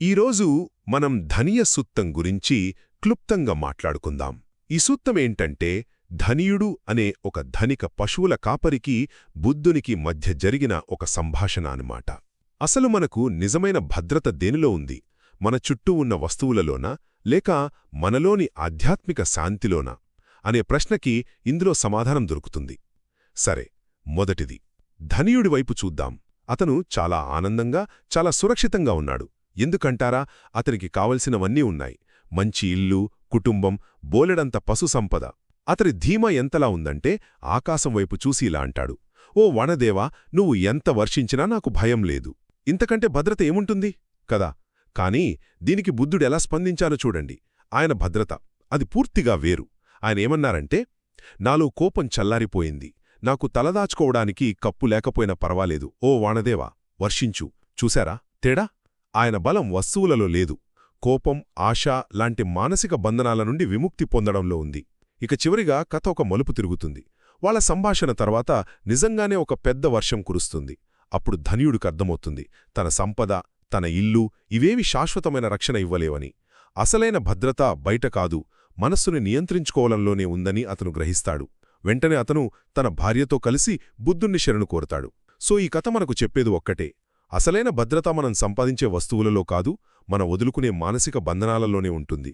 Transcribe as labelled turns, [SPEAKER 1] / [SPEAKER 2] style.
[SPEAKER 1] ఈరోజు మనం ధనియ సూత్తం గురించి క్లుప్తంగా మాట్లాడుకుందాం. ఈ సూత్రమేంటంటే ధనియుడు అనే ఒక ధనిక పశువుల కాపరికి బుద్ధునికి మధ్య జరిగిన ఒక సంభాషణ అనమాట అసలు మనకు నిజమైన భద్రత దేనిలో ఉంది? మన చుట్టూ ఉన్న వస్తువులలోనా? లేక మనలోని ఆధ్యాత్మిక శాంతిలోనా? అనే ప్రశ్నకి ఇందులో సమాధానం దొరుకుతుంది. సరే మొదటిది. ధనియుడి వైపు చూద్దాం. అతను చాలా ఆనందంగా చాలా సురక్షితంగా ఉన్నాడు. ఎందుకంటారా? అతనికి కావలసినవన్నీ ఉన్నాయి. మంచి ఇల్లు కుటుంబం బోలెడంత పశు సంపద. అతని ధీమ ఎంతలా ఉందంటే ఆకాశం వైపు చూసి ఇలా అంటాడు. ఓ వనదేవా నువ్వు ఎంత వర్షించినా నాకు భయం లేదు. ఇంతకంటే భద్రత ఏముంటుంది? కదా! కానీ దీనికి బుద్ధుడెలా స్పందించాలో చూడండి. ఆయన భద్రత అది పూర్తిగా వేరు. ఆయన ఏమన్నారంటే నాలో కోపం చల్లారిపోయింది. నాకు తలదాచుకోవడానికి కప్పు లేకపోయినా పర్వాలేదు. ఓ వాణదేవా వర్షించు. చూశారా? తేడా? ఆయన బలం వస్తువులలో లేదు. కోపం ఆశ లాంటి మానసిక బంధనాల నుండి విముక్తి పొందడంలో ఉంది. ఇక చివరిగా కథ ఒక మలుపు తిరుగుతుంది. వాళ్ళ సంభాషణ తర్వాత నిజంగానే ఒక పెద్ద వర్షం కురుస్తుంది. అప్పుడు ధనియుడికి అర్థమవుతుంది. తన సంపద తన ఇల్లు ఇవేవి శాశ్వతమైన రక్షణ ఇవ్వలేవని. అసలైన భద్రత బయట కాదు. మనస్సుని నియంత్రించుకోవడంలోనే ఉందని అతను గ్రహిస్తాడు. వెంటనే అతను తన భార్యతో కలిసి బుద్ధుణ్ణి శరణు కోరతాడు. సో ఈ కథ మనకు చెప్పేది ఒక్కటే. అసలైన భద్రత మనం సంపాదించే వస్తువులలో కాదు మన వదులుకునే మానసిక బంధనాలలోనే ఉంటుంది.